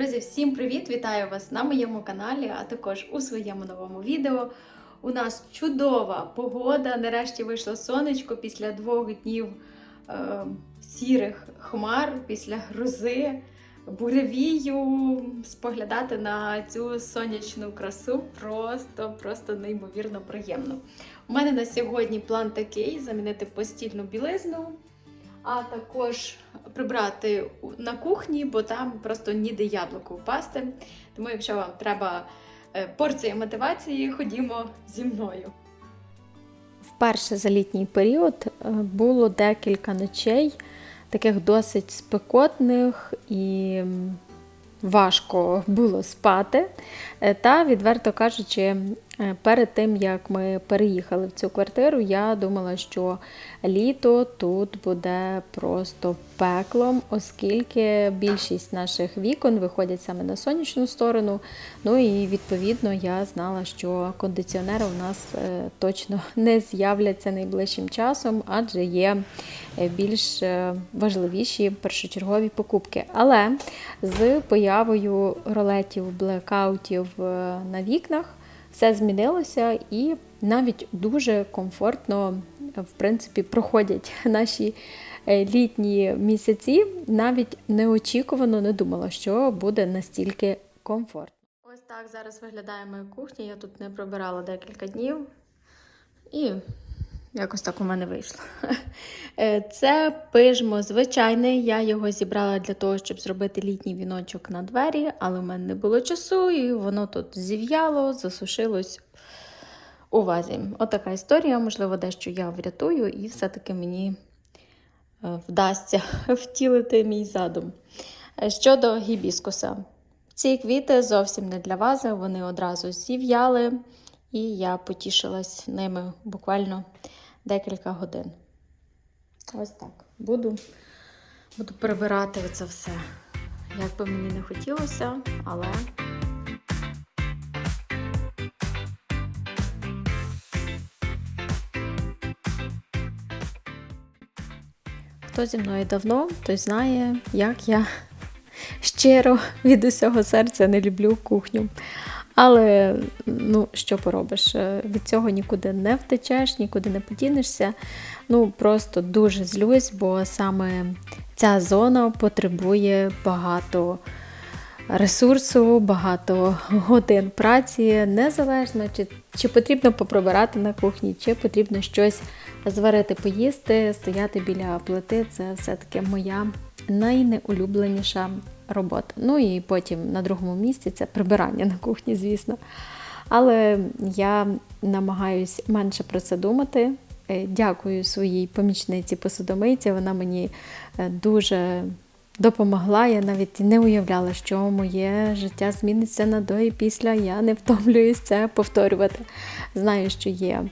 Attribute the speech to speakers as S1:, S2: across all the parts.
S1: Друзі, всім привіт! Вітаю вас на моєму каналі, а також у своєму новому відео. У нас чудова погода. Нарешті вийшло сонечко після двох днів е, сірих хмар, після грози, буревію. Споглядати на цю сонячну красу просто, просто неймовірно приємно. У мене на сьогодні план такий: замінити постільну білизну а також прибрати на кухні, бо там просто ніде яблуко впасти. Тому, якщо вам треба е, порція мотивації, ходімо зі мною.
S2: Вперше за літній період е, було декілька ночей, таких досить спекотних і важко було спати. Е, Та, відверто кажучи, перед тим як ми переїхали в цю квартиру, я думала, що літо тут буде просто пеклом, оскільки більшість наших вікон виходять саме на сонячну сторону. Ну і відповідно я знала, що кондиціонери у нас е, точно не з'являться найближчим часом, адже є е, більш е, важливіші першочергові покупки. Але з появою ролетів, блекаутів е, на вікнах все змінилося і навіть дуже комфортно, в принципі, проходять наші е, літні місяці. Навіть неочікувано не думала, що буде настільки комфортно.
S1: Ось так зараз виглядає моя кухня. Я тут не прибирала декілька днів. І якось так у мене вийшло. Е, Це пижмо звичайне. Я його зібрала для того, щоб зробити літній віночок на двері, але в мене не було часу, і воно тут зів'яло, засушилось у вазі. Отака історія. Можливо, дещо я врятую, і все-таки мені е, вдасться втілити мій задум. Е, Щодо гібіскуса. Ці квіти зовсім не для вази, вони одразу зів'яли, і я потішилась ними буквально декілька годин. Ось так. Буду, буду прибирати це все. Як би мені не хотілося, але
S2: Хто зі мною давно, той знає, як я щиро від усього серця не люблю кухню. Але ну, що поробиш? е, Від цього нікуди не втечеш, нікуди не подінешся. Ну, просто дуже злюсь, бо саме ця зона потребує багато ресурсу, багато годин праці, незалежно, чи, чи потрібно поприбирати на кухні, чи потрібно щось зварити, поїсти, стояти біля плити. Це все-таки моя найнеулюбленіша робота. Ну і потім на другому місці це прибирання на кухні, звісно. Але я намагаюсь менше про це думати. Е, Дякую своїй помічниці посудомийці. Вона мені е, дуже допомогла. Я навіть не уявляла, що моє життя зміниться на до і після. Я не втомлююсь це повторювати. Знаю, що є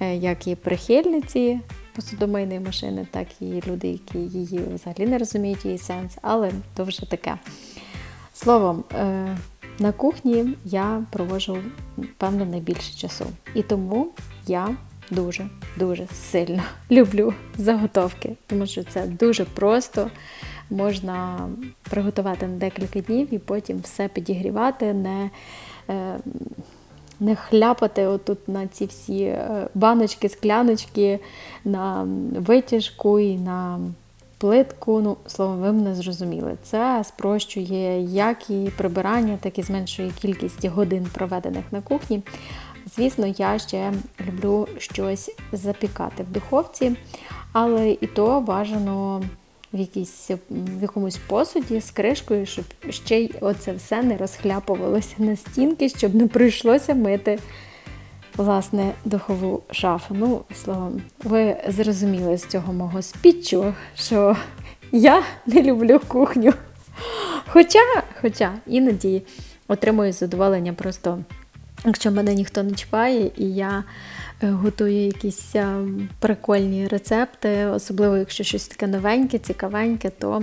S2: е, як і прихильниці посудомийної машини, так і люди, які її взагалі не розуміють її сенс, але то вже таке. Словом, е, на кухні я провожу, певно, найбільше часу. І тому я дуже-дуже сильно люблю заготовки, тому що це дуже просто. Можна приготувати на декілька днів і потім все підігрівати, не, е, не хляпати отут на ці всі е, баночки, скляночки, на витяжку і на плитку. Ну, словом, ви мене зрозуміли. Це спрощує як і прибирання, так і зменшує кількість годин, проведених на кухні. Звісно, я ще люблю щось запікати в духовці, але і то бажано в, якійсь, в якомусь посуді з кришкою, щоб ще й оце все не розхляпувалося на стінки, щоб не прийшлося мити власне духову шафу. Ну, словом, ви зрозуміли з цього мого спічу, що я не люблю кухню. Хоча, хоча іноді отримую задоволення просто. Якщо мене ніхто не чіпає, і я е, готую якісь е, прикольні рецепти, особливо якщо щось таке новеньке, цікавеньке, то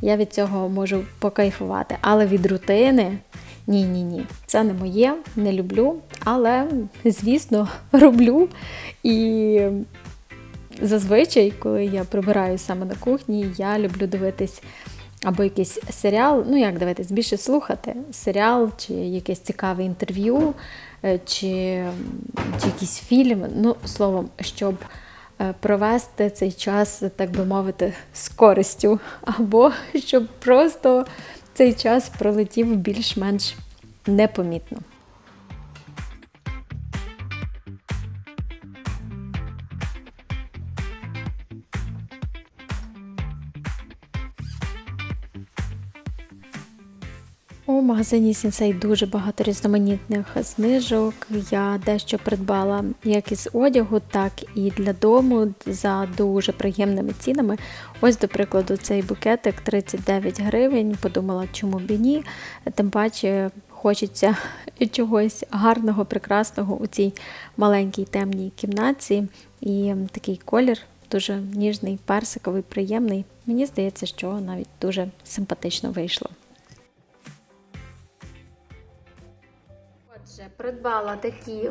S2: я від цього можу покайфувати. Але від рутини ні-ні ні. Це не моє, не люблю, але, звісно, роблю. І зазвичай, коли я прибираю саме на кухні, я люблю дивитись або якийсь серіал, ну як дивитись, більше слухати серіал, чи якесь цікаве інтерв'ю, чи, чи якийсь фільм. Ну, словом, щоб е, провести цей час, так би мовити, з користю, або щоб просто цей час пролетів більш-менш непомітно. Магазині Сінсей дуже багато різноманітних знижок. Я дещо придбала як із одягу, так і для дому за дуже приємними цінами. Ось, до прикладу, цей букетик 39 гривень. Подумала, чому б і ні. Тим паче хочеться чогось гарного, прекрасного у цій маленькій темній кімнаті. І такий колір дуже ніжний, персиковий, приємний. Мені здається, що навіть дуже симпатично вийшло.
S1: Отже, придбала такі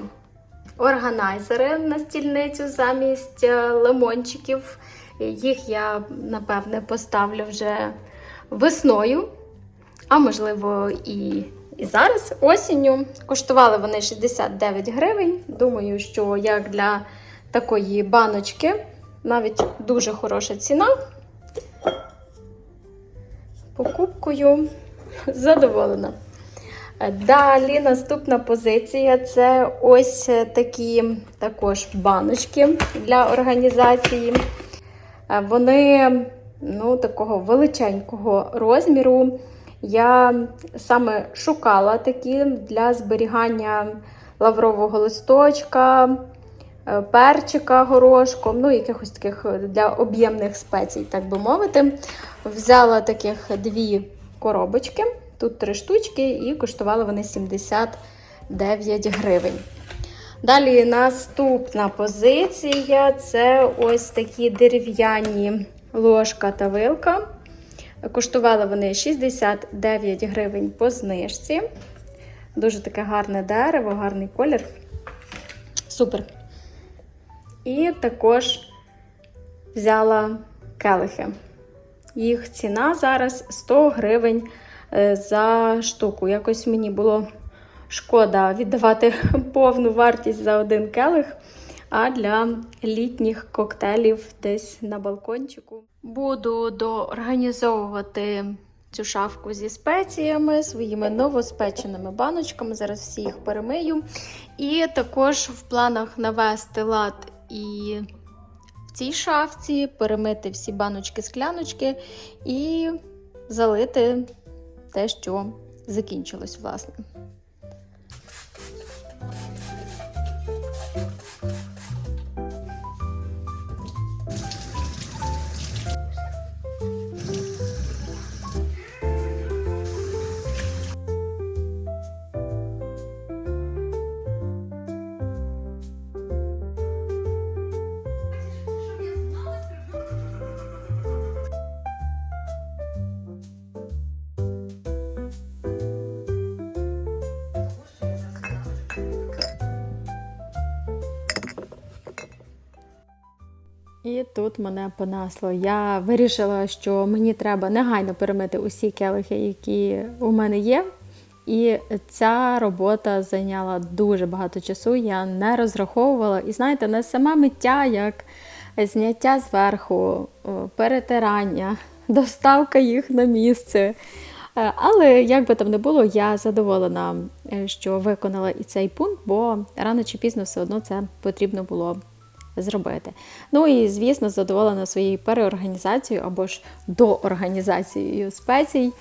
S1: органайзери на стільницю замість е, лимончиків. Їх я, напевне, поставлю вже весною, а можливо і, і зараз осінню. Коштували вони 69 гривень. Думаю, що як для такої баночки навіть дуже хороша ціна. Покупкою задоволена. Далі наступна позиція це ось такі також баночки для організації. Е, Вони ну, такого величенького розміру. Я саме шукала такі для зберігання лаврового листочка, е, перчика горошком, ну, якихось таких для об'ємних спецій, так би мовити. Взяла таких дві коробочки. Тут три штучки, і коштували вони 79 гривень. Далі наступна позиція це ось такі дерев'яні ложка та вилка. Коштували вони 69 гривень по знижці. Дуже таке гарне дерево, гарний колір. Супер. І також взяла келихи. Їх ціна зараз 100 гривень за штуку. Якось мені було шкода віддавати повну вартість за один келих, а для літніх коктейлів десь на балкончику. Буду доорганізовувати цю шафку зі спеціями, своїми новоспеченими баночками. Зараз всі їх перемию. І також в планах навести лад і в цій шафці, перемити всі баночки-скляночки і залити те, що закінчилось, власне.
S2: І тут мене понесло. Я вирішила, що мені треба негайно перемити усі келихи, які у мене є. І ця робота зайняла дуже багато часу. Я не розраховувала. І знаєте, не саме миття, як зняття зверху, перетирання, доставка їх на місце. Е, Але як би там не було, я задоволена, е, що виконала і цей пункт, бо рано чи пізно все одно це потрібно було зробити. Ну і, звісно, задоволена своєю переорганізацією або ж доорганізацією спецій.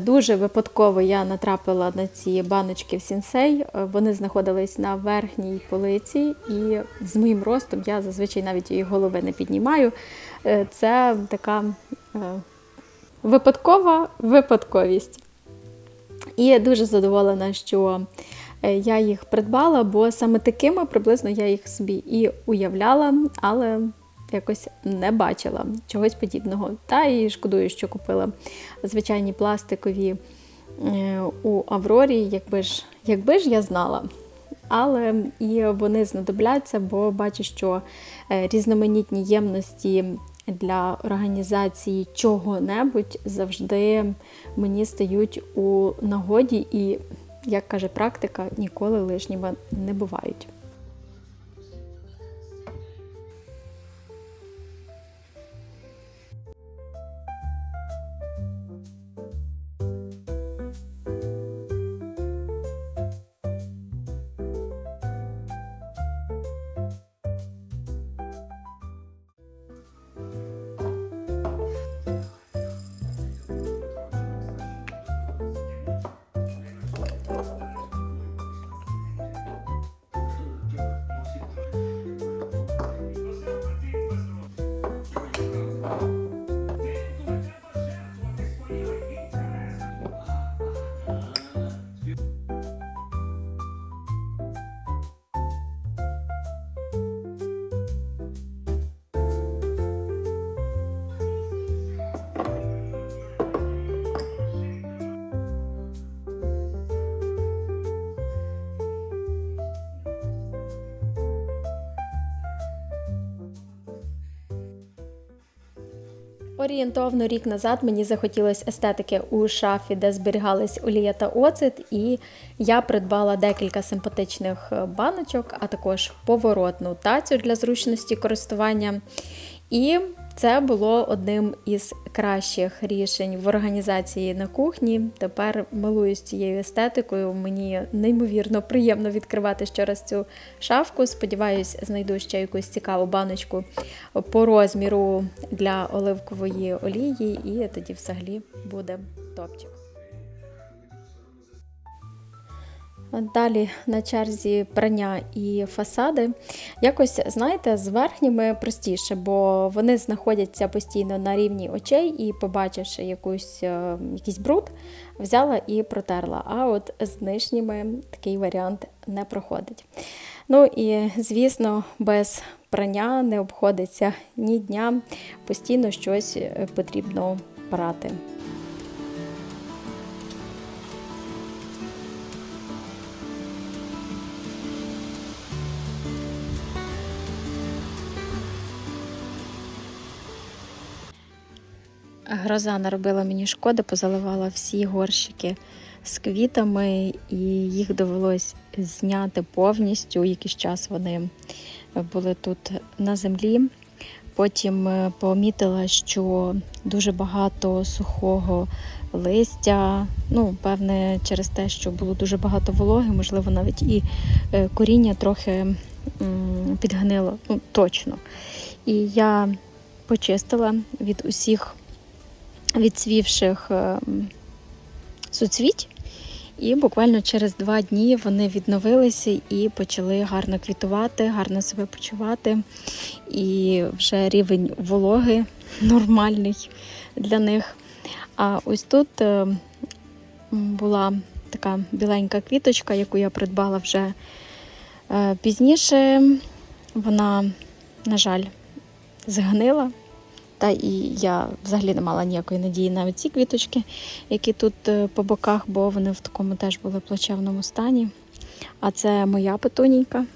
S2: Дуже випадково я натрапила на ці баночки в сінсей. Вони знаходились на верхній полиці, і з моїм ростом я зазвичай навіть її голови не піднімаю. Е, Це така е, випадкова випадковість. І дуже задоволена, що я їх придбала, бо саме такими приблизно я їх собі і уявляла, але якось не бачила чогось подібного. Та і шкодую, що купила звичайні пластикові е, у Аврорі, якби ж, якби ж я знала. Але і вони знадобляться, бо бачу, що е, різноманітні ємності для організації чого-небудь завжди мені стають у нагоді, і, як каже практика, ніколи лишніми не бувають. Орієнтовно рік назад мені захотілося естетики у шафі, де зберігались олія та оцет, і я придбала декілька симпатичних е, баночок, а також поворотну тацю для зручності користування. І це було одним із кращих рішень в організації на кухні. Тепер милуюсь цією естетикою. Мені неймовірно приємно відкривати щораз цю шафку. Сподіваюсь, знайду ще якусь цікаву баночку по розміру для оливкової олії, і тоді взагалі буде топчик. Далі на черзі прання і фасади. Якось, знаєте, з верхніми простіше, бо вони знаходяться постійно на рівні очей і, побачивши якусь, е, якийсь бруд, взяла і протерла. А от з нижніми такий варіант не проходить. Ну і, звісно, без прання не обходиться ні дня, постійно щось е, потрібно прати. Гроза наробила мені шкоди, позаливала всі горщики з квітами, і їх довелось зняти повністю. Якийсь час вони були тут на землі. Потім е, помітила, що дуже багато сухого листя. Ну, певне, через те, що було дуже багато вологи, можливо, навіть і е, коріння трохи підгнило, ну, точно. І я почистила від усіх відцвівших е, суцвіть. І буквально через два дні вони відновилися і почали гарно квітувати, гарно себе почувати. І вже рівень вологи нормальний для них. А ось тут е, була така біленька квіточка, яку я придбала вже е, пізніше. Вона, на жаль, згнила. Та і я взагалі не мала ніякої надії на ці квіточки, які тут е, по боках, бо вони в такому теж були плачевному стані. А це моя петунійка,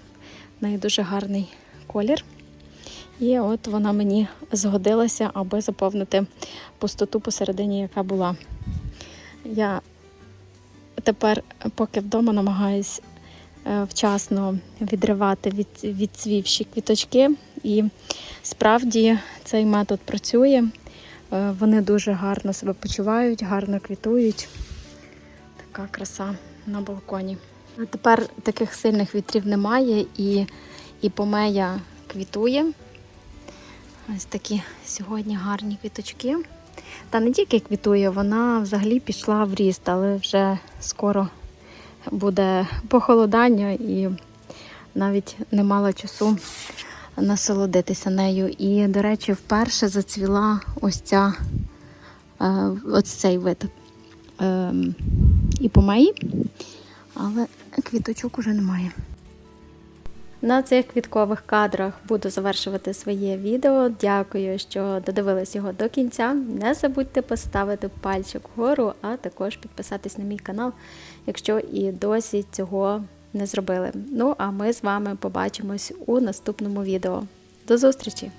S2: в неї дуже гарний колір. І от вона мені згодилася, аби заповнити пустоту посередині, яка була. Я тепер, поки вдома, намагаюсь е, вчасно відривати від, відцвівші квіточки. І справді цей метод працює. Е, Вони дуже гарно себе почувають, гарно квітують. Така краса на балконі. А Тепер таких сильних вітрів немає і, і помея квітує. Ось такі сьогодні гарні квіточки. Та не тільки квітує, вона взагалі пішла в ріст, але вже скоро буде похолодання і навіть не мала часу насолодитися нею. І, до речі, вперше зацвіла ось ця е, ось цей вид е, іпомеї, але квіточок уже немає. На цих квіткових кадрах буду завершувати своє відео. Дякую, що додивились його до кінця. Не забудьте поставити пальчик вгору, а також підписатись на мій канал, якщо і досі цього не зробили. Ну, а ми з вами побачимось у наступному відео. До зустрічі!